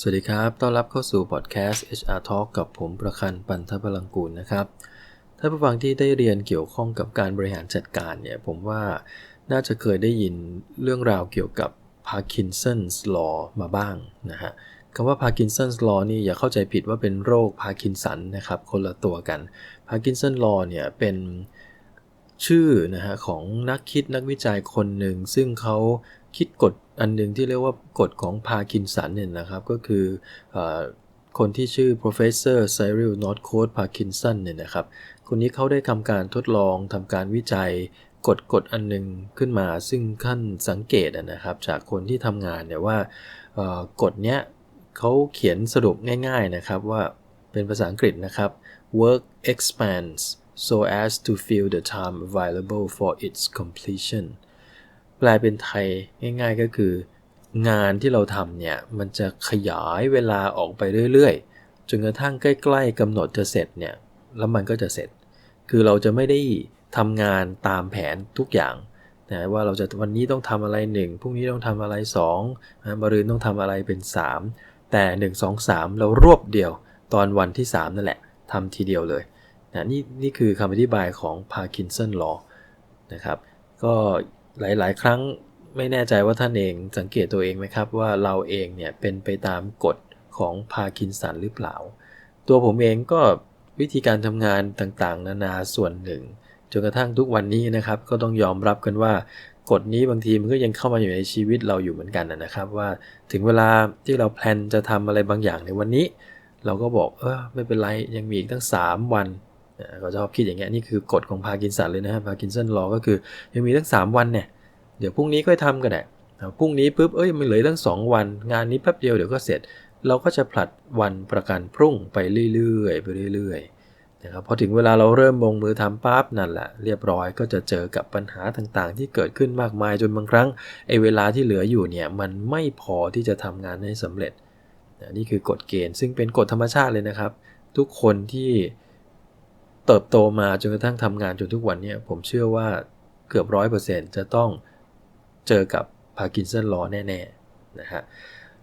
สวัสดีครับ ต้อนรับเข้าสู่พอดแคสต์ HR Talk กับผมประคันปันทพลังกูลนะครับ ถ้าผู้ฟังที่ได้เรียนเกี่ยวข้องกับการบริหารจัดการเนี่ย ผมว่าน่าจะเคยได้ยินเรื่องราวเกี่ยวกับ Parkinson's Law มาบ้างนะฮะคำว่า Parkinson's Law นี่อย่าเข้าใจผิดว่าเป็นโรคพาร์กินสันนะครับ คนละตัวกัน Parkinson's Law เนี่ยเป็นชื่อนะฮะของนักคิดนักวิจัยคนหนึ่ง ซึ่งเขาคิดกฎอันหนึ่งที่เรียกว่ากฎของพาร์กินสันเนี่ยนะครับก็คืออคนที่ชื่อ professor Cyril Northcote Parkinson เนี่ยนะครับ คนนี้เขาได้ทำการทดลองทำการวิจัยกฎกฎอันหนึ่งขึ้นมา ซึ่งขั้นสังเกตนะครับ จากคนที่ทำงานเนี่ยว่ากฎเนี้ยเขาเขียนสรุปง่ายๆนะครับว่าเป็นภาษาอังกฤษนะครับ work expands so as to fill the time available for its completion แปลเป็นไทยง่ายๆก็คือ งานที่เราทำเนี่ย มันจะขยายเวลาออกไปเรื่อยๆ จนกระทั่งใกล้ๆกำหนดจะเสร็จเนี่ย แล้วมันก็จะเสร็จ คือเราจะไม่ได้ทำงานตามแผนทุกอย่างนะว่าเราจะวันนี้ต้องทำอะไรหนึ่งพรุ่งนี้ต้องทำอะไร2นะมะรืนต้องทำอะไรเป็น 3 แต่ 1 2 3 เรารวบเดียวตอนวันที่ 3 นั่นแหละทำทีเดียวเลยนะนี่นี่คือคำอธิบายของ Parkinson Law นะครับ ก็ หลาย ๆ ครั้งไม่แน่ใจว่าท่านเองสังเกตตัวเองไหมครับ ว่าเราเองเนี่ยเป็นไปตามกฎของพาร์กินสันหรือเปล่า ตัวผมเองก็วิธีการทำงานต่างๆ นานาส่วนหนึ่งจนกระทั่งทุกวันนี้นะครับ ก็ต้องยอมรับกันว่ากฎนี้บางทีมันก็ยังเข้ามาอยู่ในชีวิตเราอยู่เหมือนกันนะครับ ว่าถึงเวลาที่เราแพลนจะทำอะไรบางอย่างในวันนี้ เราก็บอกเออไม่เป็นไรยังมีอีกตั้ง 3 วัน ก็ชอบคิดอย่างเงี้ยนี่คือกฎของพาร์กินสันเลยนะฮะพาร์กินสันรอก็คือยังมีตั้ง 3 วันเนี่ย เดี๋ยวพรุ่งนี้ค่อยทำกันแหละพรุ่งนี้ปุ๊บเอ้ยมันเหลือตั้ง 2 วัน งานนี้แป๊บเดียวเดี๋ยวก็เสร็จ เราก็จะผลัดวันประกันพรุ่งไปเรื่อยๆไปเรื่อยๆนะครับพอถึงเวลาเราเริ่มลงมือทำปั๊บนั่นแหละเรียบร้อยก็จะเจอกับปัญหาต่างๆ ที่เกิดขึ้นมากมายจนบางครั้งไอ้เวลาที่เหลืออยู่เนี่ยมันไม่พอที่จะทำงานให้สำเร็จนี่คือกฎเกณฑ์ซึ่งเป็นกฎธรรมชาติเลยนะครับ ทุกคนที่ เติบโตมาจนกระทั่งทำงานจนทุกวันนี้ผมเชื่อว่าเกือบร้อยเปอร์เซ็นต์จะต้องเจอกับพาร์กินสันลอแน่ๆนะฮะ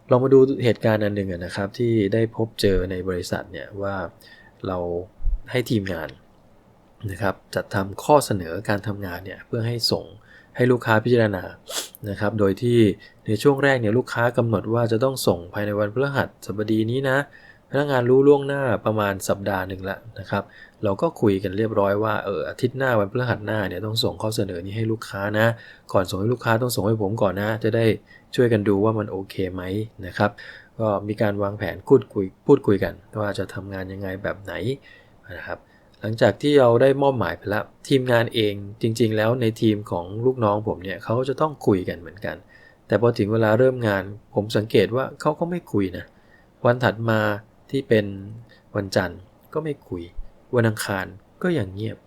ลองมาดูเหตุการณ์อันหนึ่งนะครับที่ได้พบเจอในบริษัทเนี่ยว่าเราให้ทีมงานนะครับจัดทำข้อเสนอการทำงานเนี่ยเพื่อให้ส่งให้ลูกค้าพิจารณานะครับโดยที่ในช่วงแรกเนี่ยลูกค้ากำหนดว่าจะต้องส่งภายในวันพฤหัสบดีนี้นะ พนักงานรู้ล่วงหน้าประมาณสัปดาห์หนึ่งแล้วนะครับ เราก็คุยกันเรียบร้อยว่าเอออาทิตย์หน้าวันพฤหัสหน้าเนี่ยต้องส่งข้อเสนอนี้ให้ลูกค้านะ ก่อนส่งให้ลูกค้าต้องส่งให้ผมก่อนนะ จะได้ช่วยกันดูว่ามันโอเคไหมนะครับ ก็มีการวางแผนพูดคุยพูดคุยกัน ว่าจะทำงานยังไงแบบไหนนะครับหลังจากที่เราได้มอบหมายไปแล้วทีมงานเองจริง ๆ แล้วในทีมของลูกน้องผมเนี่ยเขาจะต้องคุยกันเหมือนกัน แต่พอถึงเวลาเริ่มงานผมสังเกตว่าเขาก็ไม่คุยนะวันถัดมา ที่เป็นวันจันทร์ก็ไม่คุย วันอังคารก็ย่างเงียบ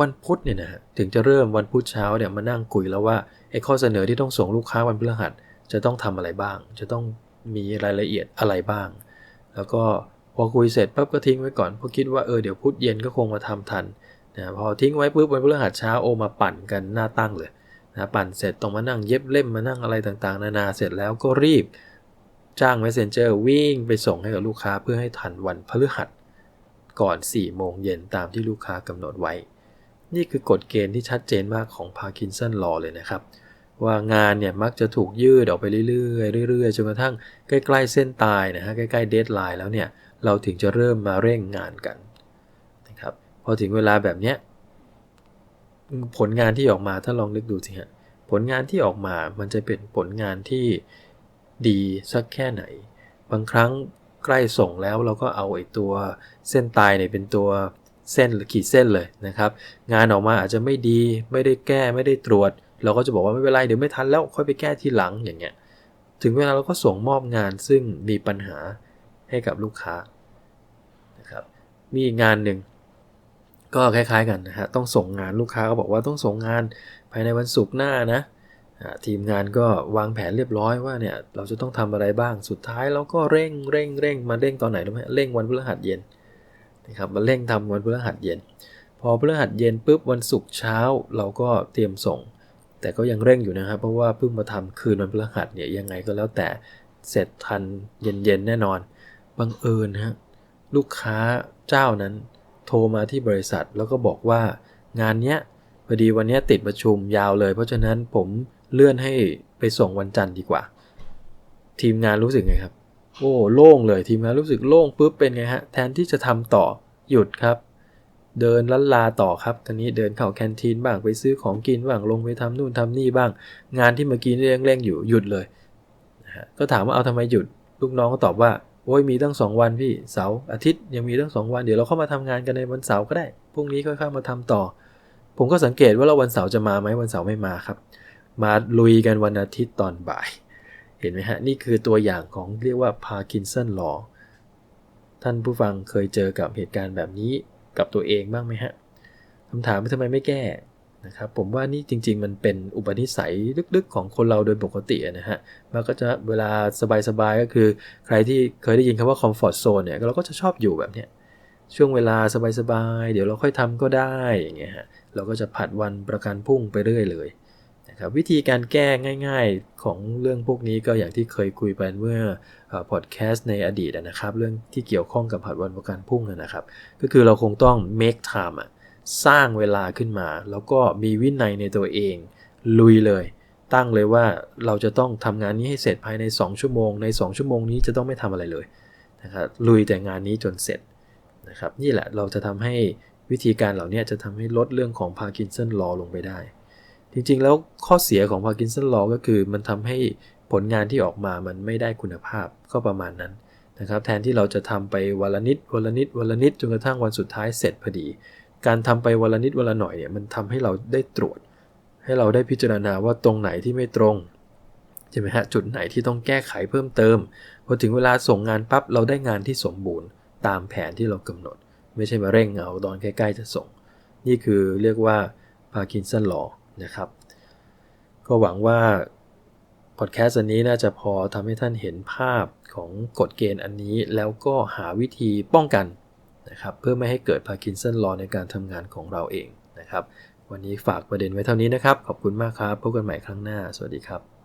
วันพุธเนี่ยนะฮะถึงจะเริ่มวันพุธเช้าเนี่ยมานั่งคุยแล้วว่าไอ้ข้อเสนอที่ต้องส่งลูกค้าวันพฤหัสจะต้องทำอะไรบ้าง จะต้องมีรายละเอียดอะไรบ้าง แล้วก็พอคุยเสร็จปั๊บก็ทิ้งไว้ก่อนเพราะคิดว่าเออเดี๋ยวพุธเย็นก็คงมาทำทันนะพอทิ้งไว้ปุ๊บวันพฤหัสเช้าโอมาปั่นกันหน้าตั้งเลยนะปั่นเสร็จต้องมานั่งเย็บเล่มมานั่งอะไรต่างๆ นานาเสร็จแล้วก็รีบ จ้าง Messenger วิ่งไปส่งให้กับลูกค้าเพื่อให้ทันวันพฤหัส ก่อน 4 โมงเย็นตามที่ลูกค้ากำหนดไว้ นี่คือกฎเกณฑ์ที่ชัดเจนมากของ Parkinson Law เลยนะครับ ว่างานเนี่ยมักจะถูกยืดออกไปเรื่อยๆเรื่อยๆจนกระทั่งใกล้ๆเส้นตายนะฮะใกล้ๆเดทไลน์แล้วเนี่ยเราถึงจะเริ่มมาเร่งงานกันนะครับพอถึงเวลาแบบเนี้ยผลงานที่ออกมาถ้าลองนึกดูสิฮะผลงานที่ออกมามันจะเป็นผลงานที่ ดีสักแค่ไหน บางครั้งใกล้ส่งแล้วเราก็เอาไอ้ตัวเส้นตายเนี่ยเป็นตัวเส้นหรือขีดเส้นเลยนะครับ งานออกมาอาจจะไม่ดีไม่ได้แก้ไม่ได้ตรวจ เราก็จะบอกว่าไม่เป็นไรเดี๋ยวไม่ทันแล้วค่อยไปแก้ทีหลังอย่างเงี้ยถึงเวลาเราก็ส่งมอบงานซึ่งมีปัญหาให้กับลูกค้านะครับมีงานหนึ่งก็คล้ายๆกันนะฮะต้องส่งงานลูกค้าก็บอกว่าต้องส่งงานภายในวันศุกร์หน้านะ ทีมงานก็วางแผนเรียบร้อยว่าเนี่ยเราจะต้องทำอะไรบ้างสุดท้ายเราก็เร่งเร่งเร่งมาเร่งตอนไหนรู้ไหมเร่งวันพฤหัสเย็นนะครับมาเร่งทำวันพฤหัสเย็น พอพฤหัสเย็นปุ๊บวันศุกร์เช้าเราก็เตรียมส่ง แต่ก็ยังเร่งอยู่นะครับเพราะว่าเพิ่งมาทำคืนวันพฤหัสเนี่ยยังไงก็แล้วแต่เสร็จทันเย็นๆแน่นอนบังเอิญฮะลูกค้าเจ้านั้นโทรมาที่บริษัทแล้วก็บอกว่างานเนี้ยพอดีวันนี้ติดประชุมยาวเลย เพราะฉะนั้นผม เลื่อนให้ไปส่งวันจันทร์ดีกว่า ทีมงานรู้สึกไงครับ โอ้โล่งเลยทีมงานรู้สึกโล่งปุ๊บเป็นไงฮะ แทนที่จะทำต่อหยุดครับ เดินลันลาต่อครับตอนนี้เดินเข้าแคนทีนบ้างไปซื้อของกินบ้างลงไปทำนู่นทำนี่บ้าง งานที่เมื่อกี้เร่งๆอยู่หยุดเลยนะฮะก็ถามว่าเอาทำไมหยุด ลูกน้องก็ตอบว่าโอ้ยมีตั้งสองวันพี่เสาร์อาทิตย์ยังมีตั้งสองวันเดี๋ยวเราเข้ามาทำงานกันในวันเสาร์ก็ได้พรุ่งนี้ค่อยเข้ามาทำต่อ ผมก็สังเกตว่าเราวันเสาร์จะมาไหมวันเสาร์ไม่มาครับ มาลุยกันวันอาทิตย์ตอนบ่าย เห็นไหมฮะ นี่คือตัวอย่างของเรียกว่าพาร์กินสันลอท่านผู้ฟังเคยเจอกับเหตุการณ์แบบนี้กับตัวเองบ้างไหมฮะคำถามว่าทำไมไม่แก้นะครับผมว่านี่จริง ๆ มันเป็นอุปนิสัยลึกๆ ของคนเราโดยปกตินะฮะมันก็จะเวลาสบายๆก็คือ ใครที่เคยได้ยินคำว่าคอมฟอร์ทโซนเนี่ยเราก็จะชอบอยู่แบบเนี้ยช่วงเวลาสบายๆ เดี๋ยวเราค่อยทำก็ได้อย่างเงี้ยฮะเราก็จะผัดวันประกันพรุ่งไปเรื่อยเลย ครับวิธีการแก้ง่าย ๆของเรื่องพวกนี้ก็อย่างที่เคยคุยไปเมื่อพอดแคสต์ในอดีตนะครับเรื่องที่เกี่ยวข้องกับผัดวันประกันพุ่งนะครับ ก็คือเราคงต้อง make time สร้างเวลาขึ้นมา แล้วก็มีวินัยในตัวเอง ลุยเลย ตั้งเลยว่าเราจะต้องทำงานนี้ให้เสร็จภายใน 2 ชั่วโมง ใน 2 ชั่วโมงนี้จะต้องไม่ทำอะไรเลยนะครับลุยแต่งานนี้จนเสร็จนะครับนี่แหละเราจะทำให้วิธีการเหล่านี้จะทำให้ลดเรื่องของพาร์กินสันลอลงไปได้ จริงๆ แล้วข้อเสียของพาร์กินสันลอก็คือมันทำให้ผลงานที่ออกมามันไม่ได้คุณภาพก็ประมาณนั้นนะครับแทนที่เราจะทำไปวันละนิดวันละนิดวันละนิดจนกระทั่งวันสุดท้ายเสร็จพอดี การทำไปวันละนิดวันละหน่อยเนี่ยมันทำให้เราได้ตรวจ ให้เราได้พิจารณาว่าตรงไหนที่ไม่ตรงใช่ไหมฮะจุดไหนที่ต้องแก้ไขเพิ่มเติมพอถึงเวลาส่งงานปั๊บเราได้งานที่สมบูรณ์ ตามแผนที่เรากำหนด ไม่ใช่มาเร่งเอาตอนใกล้ๆจะส่ง นี่คือเรียกว่าพาร์กินสันลอ นะครับ ก็หวังว่าพอดแคสต์อันนี้น่าจะพอทำให้ท่านเห็นภาพของกฎเกณฑ์อันนี้ แล้วก็หาวิธีป้องกันนะครับเพื่อไม่ให้เกิดพาร์กินสันลอในการทำงานของเราเองนะครับ วันนี้ฝากประเด็นไว้เท่านี้นะครับ ขอบคุณมากครับพบกันใหม่ครั้งหน้า สวัสดีครับ